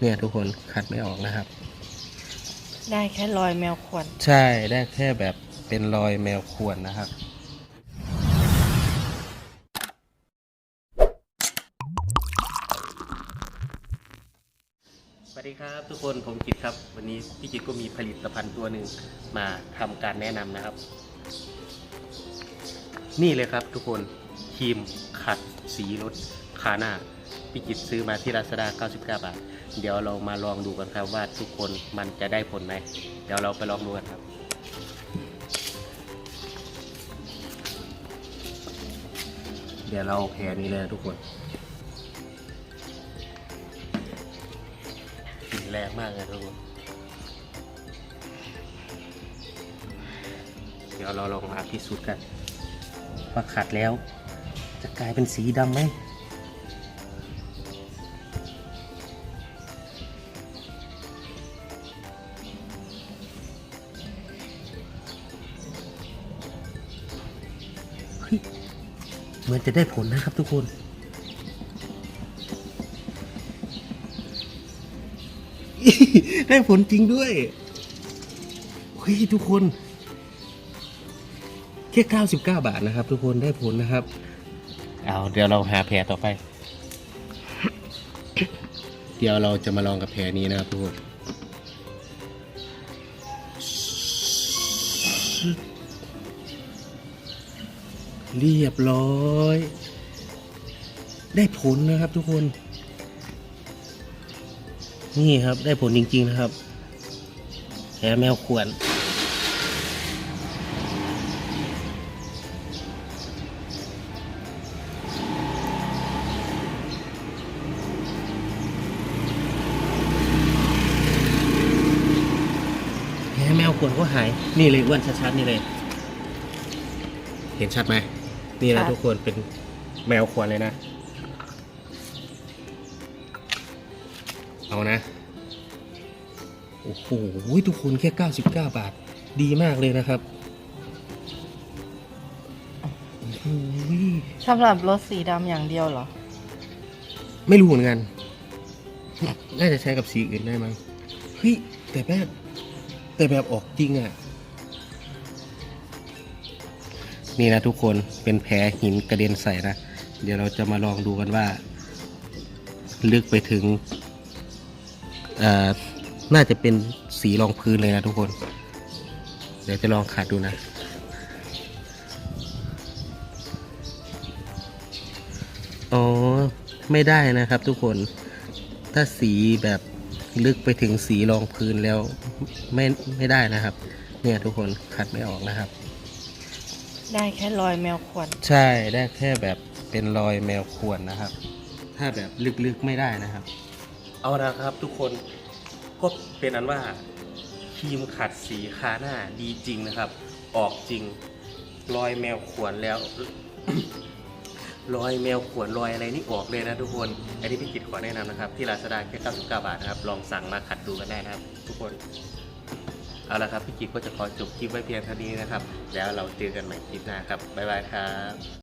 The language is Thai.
เนี่ยทุกคนขัดไม่ออกนะครับ ได้แค่รอยแมวขวนใช่ได้แค่แบบเป็นรอยแมวข่วนนะครับสวัสดีครับทุกคนผมกิตครับ วันนี้พี่กิตก็มีผลิตภัณฑ์ตัวหนึ่งมาทำการแนะนำนะครับ นี่เลยครับทุกคนครีมขัดสีรถ คาหน้าพี่กิตซื้อมาที่ราซาด้า99 บาท เดี๋ยวเรามาลองดูกันครับว่าทุกคนมันจะได้ผลไหม เดี๋ยวเราไปลองดูกันครับ เดี๋ยวเราเอาแพรนี้เลยนะทุกคนกลิ่นแรงมากเลยทุกคน เดี๋ยวเราลองมาพิสูจน์กันว่าขัดแล้ว จะกลายเป็นสีดำไหม ฮ้ยเหมือนจะได้ผลนะครับทุกคนได้ผลจริงด้วยเฮ้ยทุกคนแค่99 บาทนะครับ ทุกคนได้ผลนะครับ เอาเดี๋ยวเราหาแพรต่อไป เดี๋ยวเราจะมาลองกับแพรนี้นะครับทุกคน เรียบร้อย ได้ผลนะครับทุกคน นี่ครับได้ผลจริง ๆ นะครับแผลแมวขวนแผลแมวขวนก็หาย นี่เลยอ้วนชัดๆนี่เลย เห็นชัดไหม นี่นะทุกคนเป็นแมวขวนเลยนะ เอานะ โอ้โหทุกคนแค่ 99 บาท ดีมากเลยนะครับโอ้โหสำหรับรถสีดำอย่างเดียวเหรอ ไม่รู้เหมือนกัน น่าจะใช้กับสีอื่นได้มั้งเฮ้ยแต่แบบ แต่แบบออกจริงอะ่ะ นี่นะทุกคนเป็นแผลหินกระเด็นใส่นะ เดี๋ยวเราจะมาลองดูกันว่า ลึกไปถึงน่าจะเป็นสีรองพื้นเลยนะทุกคน เดี๋ยวจะลองขัดดูนะอ๋อไม่ได้นะครับทุกคน ถ้าสีแบบลึกไปถึงสีรองพื้นแล้วไม่ไม่ได้นะครับ เนี่ยทุกคนขัดไม่ออกนะครับ ได้แค่รอยแมวขวนใช่ได้แค่แบบเป็นรอยแมวข่วนนะครับ ถ้าแบบลึกๆไม่ได้นะครับ เอาละครับทุกคนก็เป็นอันว่าครีมขัดสีคาหน้าดีจริงนะครับ ออกจริงรอยแมวขวนแล้ว รอยแมวขวนรอยอะไรนี่ออกเลยนะทุกคนอันนี้พี่กิตขอแนะนำนะครับ ที่ลาซาด้าแค่99บาทนะครับ ลองสั่งมาขัดดูกันได้นะครับ ทุกคน เอาละครับพี่กิตก็จะขอจบคลิปไว้เพียงเท่านี้นะครับ แล้วเราเจอกันใหม่คลิปหน้าครับบ๊ายบายครับ